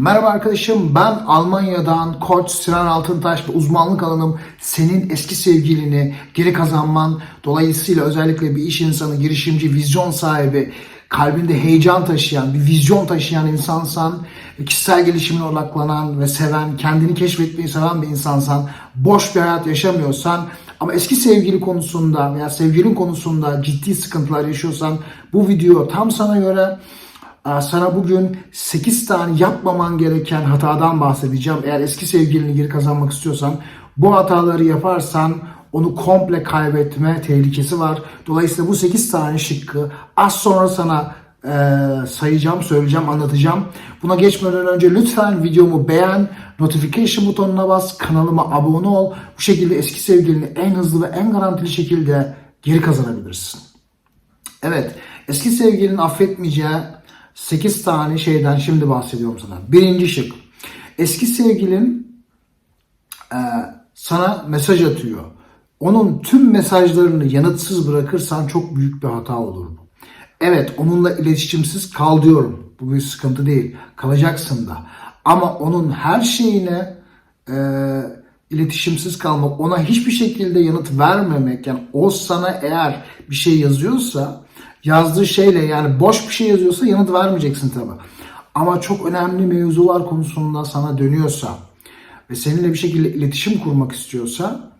Merhaba arkadaşım ben Almanya'dan Koç Sinan Altıntaş ve uzmanlık alanım senin eski sevgilini geri kazanman. Dolayısıyla özellikle bir iş insanı, girişimci, vizyon sahibi, kalbinde heyecan taşıyan, bir vizyon taşıyan insansan, kişisel gelişimine odaklanan ve seven, kendini keşfetmeyi seven bir insansan, boş bir hayat yaşamıyorsan ama eski sevgili konusunda veya sevgilin konusunda ciddi sıkıntılar yaşıyorsan bu video tam sana göre. Sana bugün 8 tane yapmaman gereken hatadan bahsedeceğim. Eğer eski sevgilini geri kazanmak istiyorsan bu hataları yaparsan onu komple kaybetme tehlikesi var. Dolayısıyla bu 8 tane şıkkı az sonra sana e, sayacağım, söyleyeceğim, anlatacağım. Buna geçmeden önce lütfen videomu beğen, notification butonuna bas, kanalıma abone ol. Bu şekilde eski sevgilini en hızlı ve en garantili şekilde geri kazanabilirsin. Evet, eski sevgilinin affetmeyeceği 8 tane şeyden şimdi bahsediyorum sana. Birinci şık. Eski sevgilin e, sana mesaj atıyor. Onun tüm mesajlarını yanıtsız bırakırsan çok büyük bir hata olur bu. Evet onunla iletişimsiz kal diyorum. Bu bir sıkıntı değil. Kalacaksın da. Ama onun her şeyine e, iletişimsiz kalmak, ona hiçbir şekilde yanıt vermemek, yani o sana eğer bir şey yazıyorsa, yazdığı şeyle yani boş bir şey yazıyorsa yanıt vermeyeceksin tabi. Ama çok önemli mevzular konusunda sana dönüyorsa ve seninle bir şekilde iletişim kurmak istiyorsa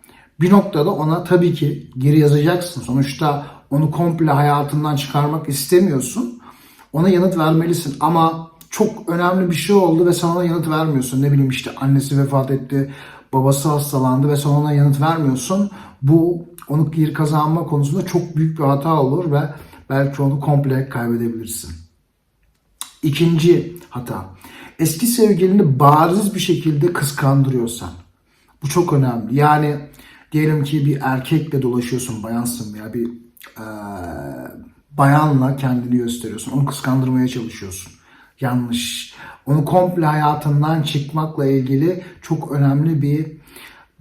bir noktada ona tabii ki geri yazacaksın. Sonuçta onu komple hayatından çıkarmak istemiyorsun. Ona yanıt vermelisin ama çok önemli bir şey oldu ve sen ona yanıt vermiyorsun. Ne bileyim işte annesi vefat etti, babası hastalandı ve sen ona yanıt vermiyorsun. Bu onu geri kazanma konusunda çok büyük bir hata olur ve belki onu komple kaybedebilirsin. İkinci hata. Eski sevgilini bariz bir şekilde kıskandırıyorsan. Bu çok önemli. Yani diyelim ki bir erkekle dolaşıyorsun, bayansın veya bir e, bayanla kendini gösteriyorsun. Onu kıskandırmaya çalışıyorsun. Yanlış. Onu komple hayatından çıkmakla ilgili çok önemli bir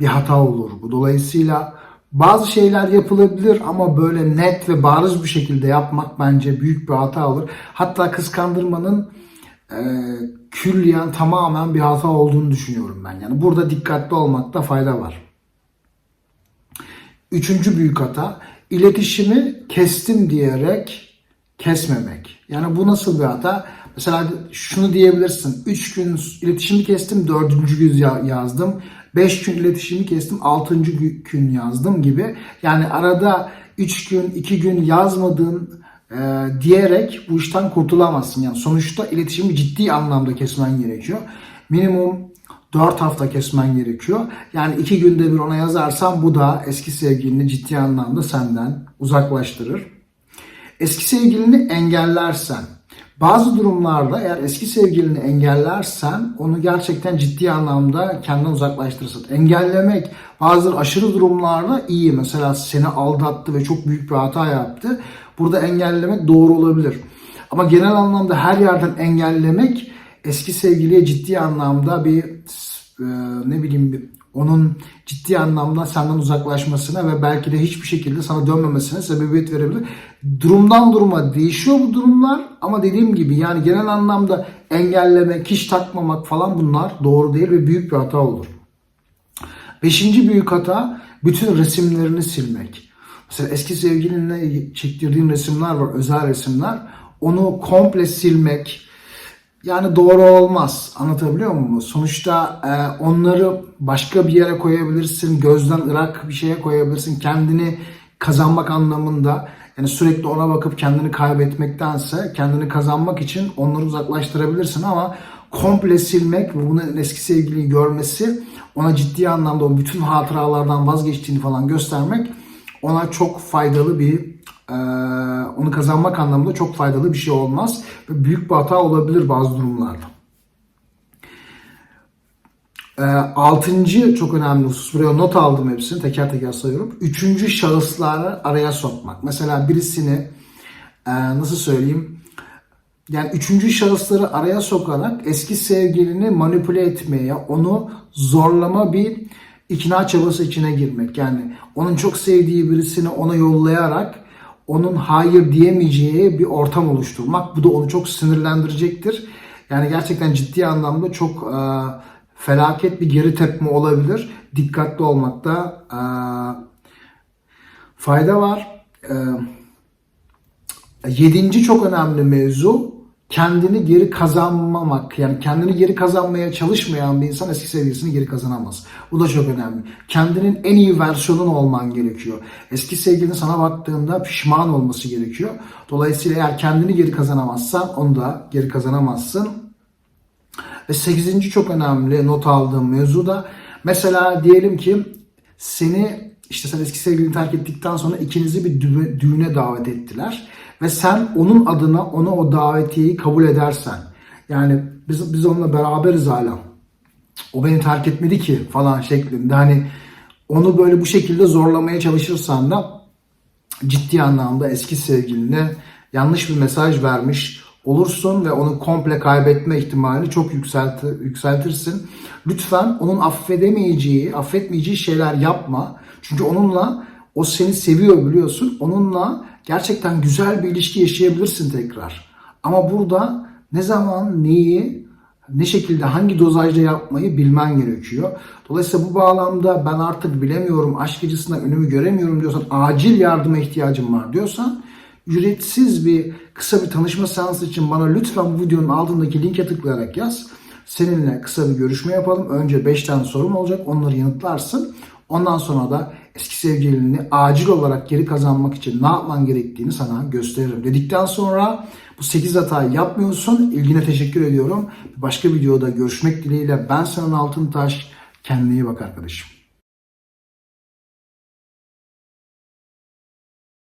bir hata olur bu. Dolayısıyla bazı şeyler yapılabilir ama böyle net ve bariz bir şekilde yapmak bence büyük bir hata olur. Hatta kıskandırmanın e, külliyen tamamen bir hata olduğunu düşünüyorum ben. Yani burada dikkatli olmakta fayda var. Üçüncü büyük hata iletişimi kestim diyerek kesmemek. Yani bu nasıl bir hata? Mesela şunu diyebilirsin. 3 gün iletişimi kestim, 4. gün ya- yazdım. 5 gün iletişimi kestim, 6. gün yazdım gibi. Yani arada 3 gün, 2 gün yazmadığın e, diyerek bu işten kurtulamazsın. Yani sonuçta iletişimi ciddi anlamda kesmen gerekiyor. Minimum 4 hafta kesmen gerekiyor. Yani 2 günde bir ona yazarsan bu da eski sevgilini ciddi anlamda senden uzaklaştırır. Eski sevgilini engellersen, bazı durumlarda eğer eski sevgilini engellersen onu gerçekten ciddi anlamda kendinden uzaklaştırırsın. Engellemek bazı aşırı durumlarda iyi. Mesela seni aldattı ve çok büyük bir hata yaptı. Burada engellemek doğru olabilir. Ama genel anlamda her yerden engellemek eski sevgiliye ciddi anlamda bir e, ne bileyim bir, onun ciddi anlamda senden uzaklaşmasına ve belki de hiçbir şekilde sana dönmemesine sebebiyet verebilir. Durumdan duruma değişiyor bu durumlar ama dediğim gibi yani genel anlamda engellemek, hiç takmamak falan bunlar doğru değil ve büyük bir hata olur. Beşinci büyük hata bütün resimlerini silmek. Mesela eski sevgilinle çektirdiğin resimler var, özel resimler. Onu komple silmek, yani doğru olmaz. Anlatabiliyor muyum? Sonuçta e, onları başka bir yere koyabilirsin. Gözden ırak bir şeye koyabilirsin. Kendini kazanmak anlamında. Yani sürekli ona bakıp kendini kaybetmektense kendini kazanmak için onları uzaklaştırabilirsin ama komple silmek ve bunu eski sevgiliyi görmesi ona ciddi anlamda o bütün hatıralardan vazgeçtiğini falan göstermek ona çok faydalı bir onu kazanmak anlamında çok faydalı bir şey olmaz büyük bir hata olabilir bazı durumlarda. Ee, altıncı çok önemli husus. Buraya not aldım hepsini teker teker sayıyorum. Üçüncü şahısları araya sokmak. Mesela birisini e, nasıl söyleyeyim yani üçüncü şahısları araya sokarak eski sevgilini manipüle etmeye, onu zorlama bir ikna çabası içine girmek. Yani onun çok sevdiği birisini ona yollayarak onun hayır diyemeyeceği bir ortam oluşturmak. Bu da onu çok sinirlendirecektir. Yani gerçekten ciddi anlamda çok e, felaket bir geri tepme olabilir. Dikkatli olmakta e, fayda var. E, Yedinci çok önemli mevzu kendini geri kazanmamak. Yani kendini geri kazanmaya çalışmayan bir insan eski sevgilisini geri kazanamaz. Bu da çok önemli. Kendinin en iyi versiyonun olman gerekiyor. Eski sevgilinin sana baktığında pişman olması gerekiyor. Dolayısıyla eğer kendini geri kazanamazsan onu da geri kazanamazsın. Ve sekizinci çok önemli not aldığım mevzu da mesela diyelim ki seni işte sen eski sevgilini terk ettikten sonra ikinizi bir dü- düğüne davet ettiler. Ve sen onun adına ona o davetiyeyi kabul edersen yani biz, biz onunla beraberiz hala. O beni terk etmedi ki falan şeklinde hani onu böyle bu şekilde zorlamaya çalışırsan da ciddi anlamda eski sevgiline yanlış bir mesaj vermiş olursun ve onu komple kaybetme ihtimalini çok yükselti, yükseltirsin. Lütfen onun affedemeyeceği, affetmeyeceği şeyler yapma. Çünkü onunla o seni seviyor biliyorsun. Onunla gerçekten güzel bir ilişki yaşayabilirsin tekrar. Ama burada ne zaman neyi ne şekilde hangi dozajda yapmayı bilmen gerekiyor. Dolayısıyla bu bağlamda ben artık bilemiyorum, aşk acısına önümü göremiyorum diyorsan, acil yardıma ihtiyacım var diyorsan, ücretsiz bir kısa bir tanışma seansı için bana lütfen bu videonun altındaki linke tıklayarak yaz. Seninle kısa bir görüşme yapalım. Önce 5 tane sorum olacak. Onları yanıtlarsın. Ondan sonra da eski sevgilini acil olarak geri kazanmak için ne yapman gerektiğini sana gösteririm. Dedikten sonra bu 8 hatayı yapmıyorsun. İlgine teşekkür ediyorum. Başka videoda görüşmek dileğiyle ben Sinan Altıntaş. Kendine iyi bak arkadaşım.